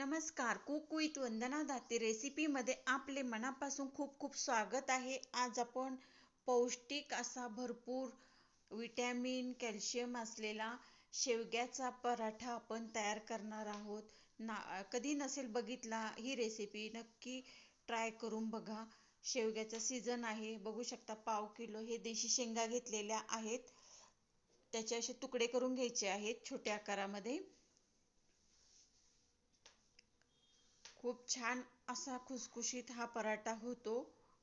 नमस्कार cook with Vandana Date रेसिपीमध्ये आपले मनापासून खूप खूप स्वागत आहे. आज आपण पौष्टिक असा भरपूर विटॅमिन कॅल्शियम असलेला शेवग्याचा पराठा आपण तयार करणार आहोत. ना कधी नसेल बघितला ही रेसिपी नक्की ट्राय करून बघा. शेवग्याचा सीझन आहे बघू शकता पाव किलो हे देशी शेंगा घेतलेल्या आहेत. त्याचे असे तुकडे करून घ्यायचे आहेत छोट्या आकारामध्ये. खूप छान असा खुसखुशीत हा पराठा होतो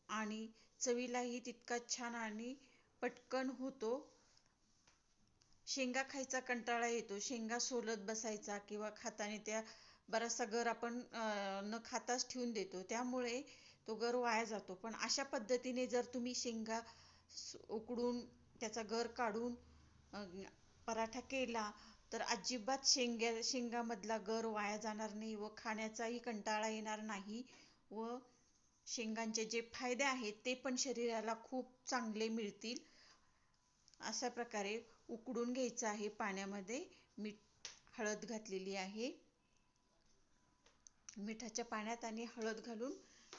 आणि चवीलाही तितकाच छान आणि पटकन होतो. शेंगा खायचा कंटाळा येतो. शेंगा सोलत बसायचा किंवा खाताना त्या बराचसा गर आपण न खाताच ठेवून देतो. त्यामुळे तो गर वाया जातो. पण अशा पद्धतीने जर तुम्ही शेंगा उकडून त्याचा गर काढून पराठा केला तर अजिबात शेंग्या शेंगामधला गर वाया जाणार नाही व खाण्याचाही कंटाळा येणार नाही व शेंगांचे जे फायदे आहेत ते पण शरीराला खूप चांगले मिळतील. अशा प्रकारे उकडून घ्यायचं आहे पाण्यामध्ये. मीठ हळद घातलेली आहे. मिठाच्या पाण्यात आणि हळद घालून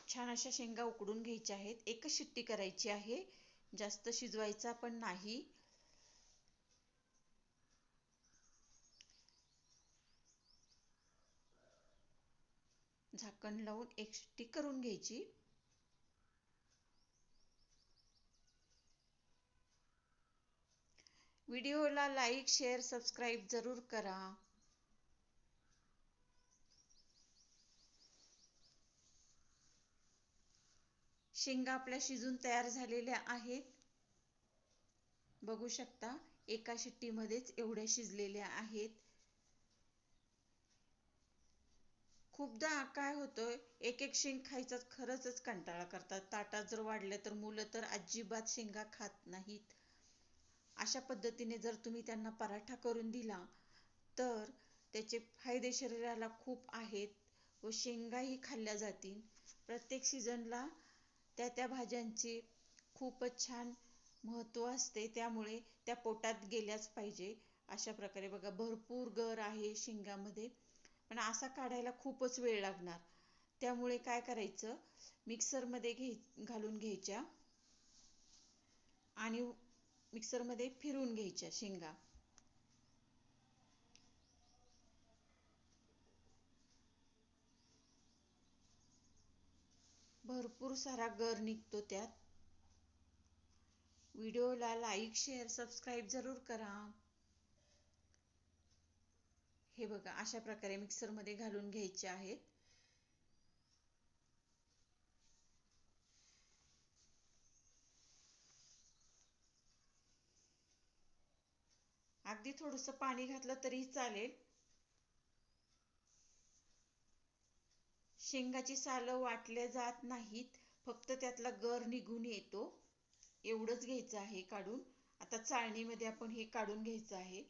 छान अशा शेंगा उकडून घ्यायच्या आहेत. एकच शिट्टी करायची आहे. जास्त शिजवायचा पण नाही. झाकण लावून एक शिट्टी करून घ्यायची. व्हिडिओला लाईक शेअर सबस्क्राईब जरूर करा. शेंगा आपल्या शिजून तयार झालेल्या आहेत. बघू शकता एका शिट्टीमध्येच एवढ्या शिजलेल्या आहेत. खूपदा काय होतं एक एक शेंग खायचा खरंच कंटाळा करतात. ताटात जर वाढलं तर मुलं तर अजिबात शेंगा खात नाहीत. अशा पद्धतीने जर तुम्ही त्यांना पराठा करून दिला तर त्याचे फायदे शरीराला खूप आहेत व शेंगाही खाल्ल्या जातील. प्रत्येक सीझनला त्या त्या भाज्यांचे खूपच छान महत्त्व असते. त्यामुळे त्या पोटात गेल्याच पाहिजे. अशा प्रकारे बघा भरपूर गर आहे शेंगामध्ये. पण असा काढायला खूपच वेळ लागणार. त्यामुळे काय करायचं? मिक्सरमध्ये घे घालून घ्यायच्या. आणि मिक्सरमध्ये फिरून घ्यायच्या शेंगा. भरपूर सारा गर निघतो त्यात. व्हिडिओला लाईक शेअर सबस्क्राईब जरूर करा. हे बघा अशा प्रकारे मिक्सरमध्ये घालून घ्यायचे आहेत. अगदी थोडंसं पाणी घातलं तरी चालेल. शेंगाची सालं वाटल्या जात नाहीत फक्त त्यातला गर निघून येतो. एवढंच घ्यायचं आहे काढून. आता चाळणीमध्ये आपण हे काढून घ्यायचं आहे.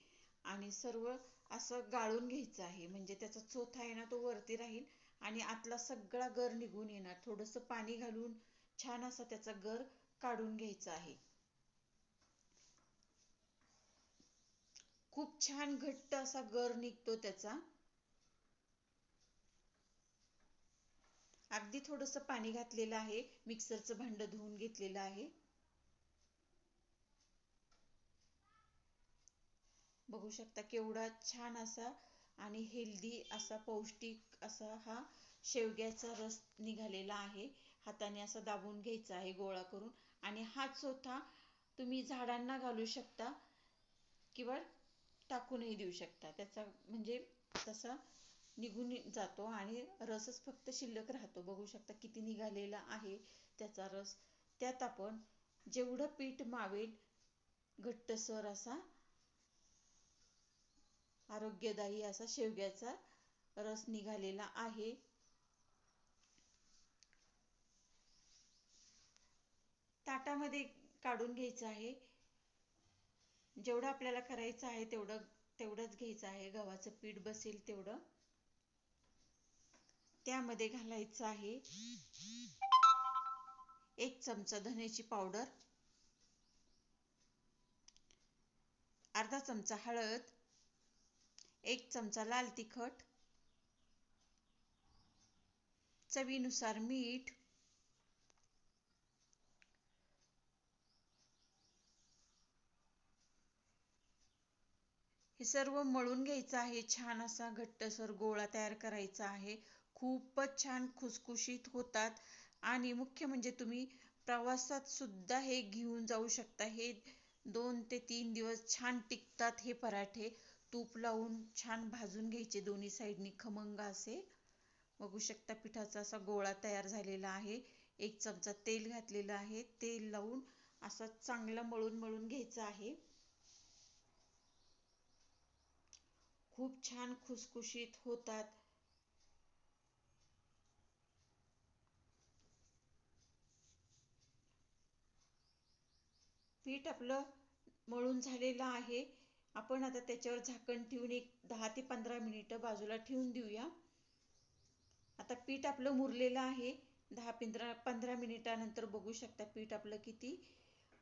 आणि सर्व असं गाळून घ्यायचं आहे. म्हणजे त्याचा चोथा आहे ना तो वरती राहील आणि आतला सगळा गर निघून येणार. थोडंसं पाणी घालून छान असा त्याचा गर काढून घ्यायचा आहे. खूप छान घट्ट असा गर निघतो त्याचा. अगदी थोडंसं पाणी घातलेलं आहे. मिक्सरचं भांड धुवून घेतलेलं आहे. बघू शकता केवढा छान असा आणि हेल्दी असा पौष्टिक असा हा शेवग्याचा रस निघालेला आहे. हाताने असा दाबून घ्यायचा आहे गोळा करून. आणि हा चोथा तुम्ही झाडांना घालू शकता किंवा टाकूनही देऊ शकता. त्याचा म्हणजे तसा निघून जातो आणि रसच फक्त शिल्लक राहतो. बघू शकता किती निघालेला आहे त्याचा रस. त्यात आपण जेवढं पीठ मावेल घट्टसर असा आरोग्यदायी असा शेवग्याचा रस निघालेला आहे. ताटामध्ये काढून घ्यायचं आहे. जेवढं आपल्याला करायचं आहे तेवढं तेवढंच घ्यायचं आहे. गव्हाचं पीठ बसेल तेवढं. त्यामध्ये घालायचं आहे एक चमचा धन्याची पावडर अर्धा चमचा हळद एक चमचा लाल तिखट चवीनुसार मीठ हे सर्व मळून घ्यायचं आहे. छान असा घट्टसर गोळा तयार करायचा आहे. खूपच छान खुसखुशीत होतात. आणि मुख्य म्हणजे तुम्ही प्रवासात सुद्धा हे घेऊन जाऊ शकता. हे दोन ते तीन दिवस छान टिकतात हे पराठे. तूप लावून छान भाजून घ्यायचे दोन्ही साईडनी खमंग असे. बघू शकता पिठाचा असा गोळा तयार झालेला आहे. एक चमचा तेल घातलेलं आहे. तेल लावून असा चांगला मळून मळून घ्यायचा आहे. खूप छान खुसखुशीत होतात. पीठ आपलं मळून झालेलं आहे. आपण आता त्याच्यावर झाकण ठेवून एक दहा ते पंधरा मिनिटं बाजूला ठेवून देऊया. आता पीठ आपलं मुरलेलं आहे. दहा पंधरा पंधरा मिनिटानंतर बघू शकता पीठ आपलं किती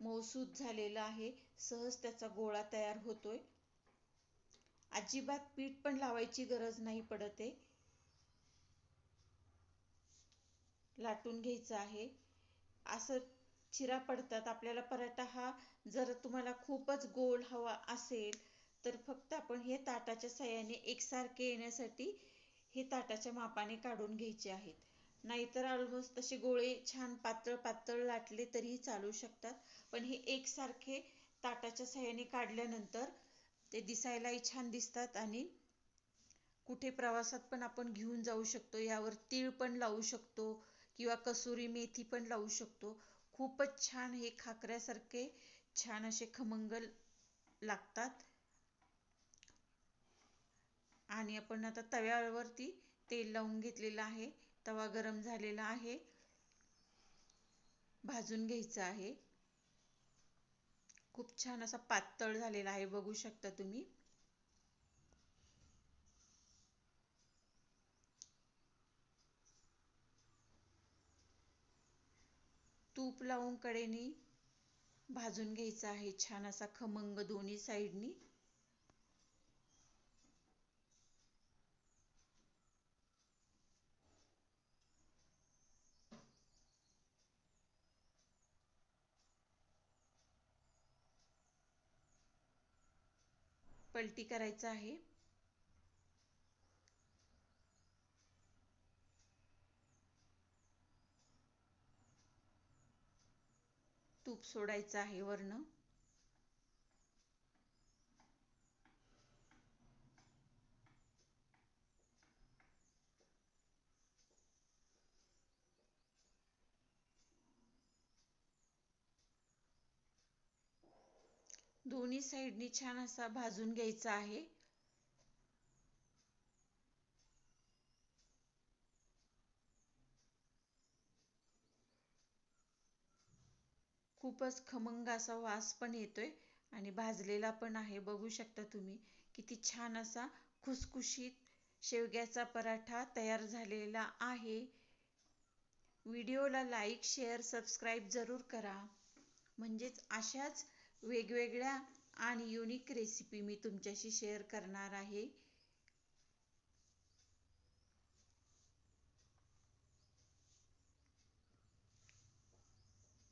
मऊसूत झालेलं आहे. सहज त्याचा गोळा तयार होतोय. अजिबात पीठ पण लावायची गरज नाही पडत आहे. लाटून घ्यायचं आहे. असं चिरा पडतात. आपल्याला पराठा हा जर तुम्हाला खूपच गोल हवा असेल तर फक्त आपण हे ताटाच्या साह्याने एकसारखे येण्यासाठी हे ताटाच्या मापाने काढून घ्यायचे आहेत. नाहीतर ऑलमोस्ट तसे गोळे छान पातळ पातळ लाटले तरीही चालू शकतात. पण हे एकसारखे ताटाच्या साह्याने काढल्यानंतर ते दिसायलाही छान दिसतात आणि कुठे प्रवासात पण आपण घेऊन जाऊ शकतो. यावर तीळ पण लावू शकतो किंवा कसुरी मेथी पण लावू शकतो. खूपच छान हे खाकऱ्यासारखे छान असे खमंग लागतात. आणि आपण आता तव्यावरती तेल लावून घेतलेलं आहे. तवा गरम झालेला आहे. भाजून घ्यायचं आहे. खूप छान असा पातळ झालेला आहे बघू शकता तुम्ही. तूप लावून कडेनी भाजून घ्यायचा आहे. छान असा खमंग दोन्ही साईडनी. पलटी करायचं आहे. तूप सोडायचं आहे वरनं. दोन्ही साईडनी छान असा भाजून घ्यायचा आहे. खूपच खमंग असा वास पण येतोय आणि भाजलेला पण आहे. बघू शकता तुम्ही किती छान असा खुसखुशीत शेवग्याचा पराठा तयार झालेला आहे. व्हिडिओला लाईक शेअर सबस्क्राईब जरूर करा. म्हणजेच अशाच वेगवेगळ्या आणि युनिक रेसिपी मी तुमच्याशी शेअर करणार आहे.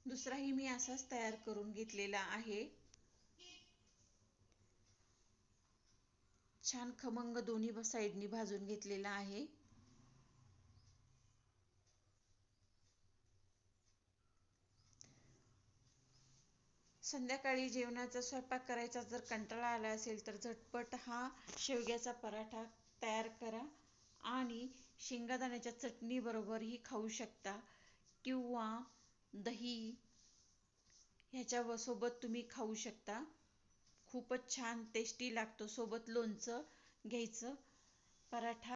दुसराही मी असाच तयार करून घेतलेला आहे. छान खमंग दोन्ही साईडनी भाजून घेतलेला आहे. संध्याकाळी जेवणाचा स्वयंपाक करायचा जर कंटाळा आला असेल तर झटपट हा शेवग्याचा पराठा तयार करा आणि शेंगादाण्याच्या चटणी बरोबरही खाऊ शकता किंवा दही ह्याच्या सोबत तुम्ही खाऊ शकता. खूपच छान टेस्टी लागतो. सोबत लोणचं घ्यायचं. पराठा